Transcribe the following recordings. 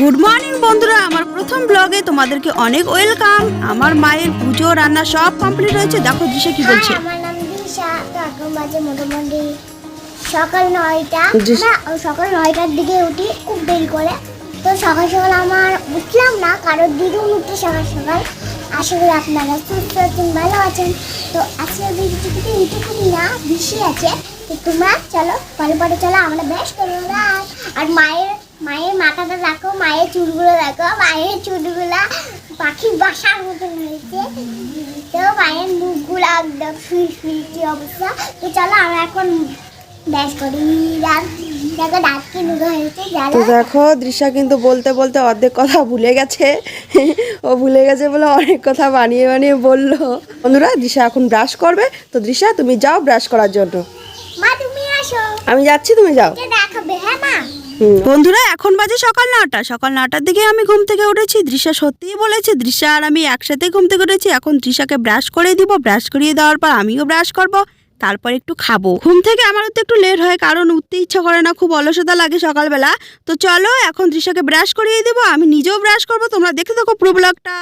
Good morning বন্ধুরা। আমার প্রথম ব্লগে তোমাদেরকে অনেক ওয়েলকাম আমার মায়ের পুজো রান্না সব কমপ্লিট হয়েছে। দেখো দিশা কি বলছে। হ্যাঁ, আমার নাম দিশা তো এখন বাজে মোটামুটি সকাল নয়টা। সকাল নয়টার দিকে উঠি খুব দেরি করে। তো সকাল সকাল আমার উঠলাম না কারোর দিদিও উঠতে সকাল সকাল। আশা করি আপনারা সুস্থ আছেন ভালো আছেন। তো আজকে ভিডিওটিতে এইটুকুনি না বেশি আছে। তো তোমরা চলো পরে পরে চলো আমরা বেশ করব। আর মায়ের মায়ের মাথাটা দেখো মায়ের চুলগুলো দেখো মায়ের চুলগুলা পাখির বাসার মতন হয়েছে। তো মায়ের মুখগুলো একদম শুই শুই কি অবস্থা। তো চলো আমরা এখন ব্যাস করি। দেখো নুরো হয়েছে তো দেখো দৃশ্যা কিন্তু বলতে বলতে অর্ধেক কথা ভুলে গেছে। ও ভুলে গেছে বলে অনেক কথা বানিয়ে বানিয়ে বলল। বন্ধুরা দৃশ্যা এখন ব্রাশ করবে। তো দৃশ্যা তুমি যাও ব্রাশ করার জন্য। মা তুমি আসো। আমি যাচ্ছি তুমি যাও। দেখাবে হ্যাঁ মা। বন্ধুরা, এখন বাজে সকাল নটা। সকাল নটার দিকে আমি ঘুম থেকে উঠেছি। দৃশ্যা সত্যিই বলেছে দৃশ্যা আর আমি একসাথে ঘুম থেকে উঠেছি। এখন দৃশ্যাকে ব্রাশ করে দিব। ব্রাশ করিয়ে দেওয়ার পর আমিও ব্রাশ করব। তারপর একটু খাব। ঘুম থেকে আমার তো একটু লেট হয়, কারণ উঠতে ইচ্ছা করে না। খুব অলসতা লাগে সকালবেলা। তো চলো, এখন দৃশ্যাকে ব্রাশ করিয়ে দেবো। আমি নিজেও ব্রাশ করব। তোমরা দেখে থাকো পুরো ব্লগটা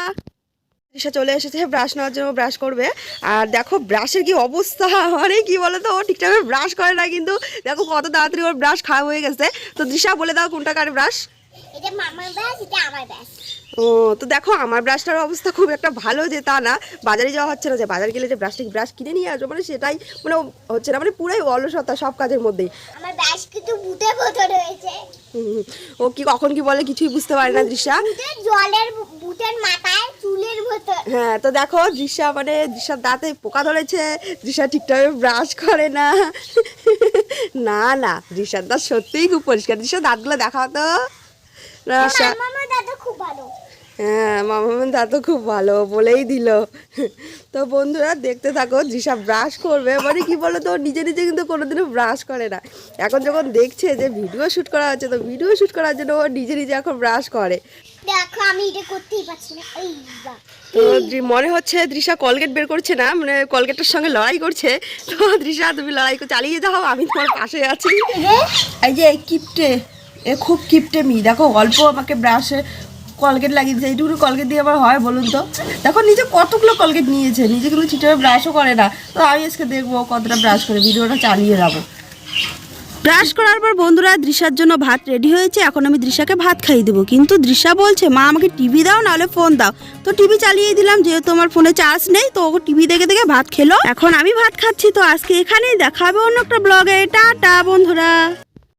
তৃষা চলে এসেছে ব্রাশ নেওয়ার জন্য ব্রাশ করবে। আর দেখো ব্রাশের কি অবস্থা? মানে কি বলো তো ও ঠিকঠাক ব্রাশ করে না কিন্তু দেখো কত তাড়াতাড়ি ওর ব্রাশ খাওয়া হয়ে গেছে। তো দৃশা বলে দাও কোনটা কার ব্রাশ ও তো দেখো আমার ব্রাশটার অবস্থা খুব একটা ভালো যে তা না। বাজারে যাওয়া হচ্ছে না যে বাজার গেলে যে ব্রাশটা ব্রাশ কিনে নিয়ে আসব মানে সেটাই মানে হচ্ছে না মানে পুরাই অলসতা সব কাজের মধ্যেই। আমার কিন্তু রয়েছে। হুম, ও কি কখন কি বলে কিছুই বুঝতে পারে না দৃশ্যা জলের বুটের মাথায় চুলের মতো হ্যাঁ তো দেখো দৃশ্যা মানে দৃশ্যার দাঁতে পোকা ধরেছে দৃশ্যা ঠিকঠাক ব্রাশ করে না। না না দৃশ্যার দাঁত সত্যিই খুব পরিষ্কার। দৃশ্য দাঁতগুলো দেখাও তো। খুব ভালো। হ্যাঁ মামামের দাঁত তো খুব ভালো বলেই দিল। তো বন্ধুরা দেখতে থাকো দৃশ্যা ব্রাশ করবে। মানে কি বলো তো নিজে নিজে কিন্তু কোনোদিনও ব্রাশ করে না। এখন যখন দেখছে যে ভিডিও শ্যুট করা হচ্ছে তো ভিডিও শ্যুট করার জন্য ও নিজে নিজে এখন ব্রাশ করে। দেখো আমি এটা করতেই পারছি না। এই তো দৃ- মনে হচ্ছে দৃশ্যা কলগেট বের করছে না মানে কলগেটের সঙ্গে লড়াই করছে। তো দৃশ্যা তুমি লড়াই করে চালিয়ে যাও আমি তোমার পাশে আছি। এই যে এই কিপটে এ খুব কিপটে মি। দেখো অল্প আমাকে ব্রাশে কলগেট লাগিয়ে দিয়েছে এইটুকু কলগেট দিয়ে আবার হয় বলুন তো। দেখো নিজে কতগুলো কলগেট নিয়েছে। নিজে কিন্তু ঠিকঠাক ব্রাশও করে না। তো আমি আজকে দেখব কতটা ব্রাশ করে ভিডিওটা চালিয়ে যাব। ব্রাশ করার পর বন্ধুরা দৃশার জন্য ভাত রেডি হয়েছে। এখন আমি দৃশাকে ভাত খাইয়ে দেবো। কিন্তু দৃশা বলছে, মা, আমাকে টিভি দাও, নাহলে ফোন দাও। তো টিভি চালিয়ে দিলাম, যেহেতু আমার ফোনে চার্জ নেই, তো ও টিভি দেখে দেখে ভাত খেলো। এখন আমি ভাত খাচ্ছি, তো আজকে এখানেই দেখাবে অন্য একটা ব্লগে টাটা, বন্ধুরা।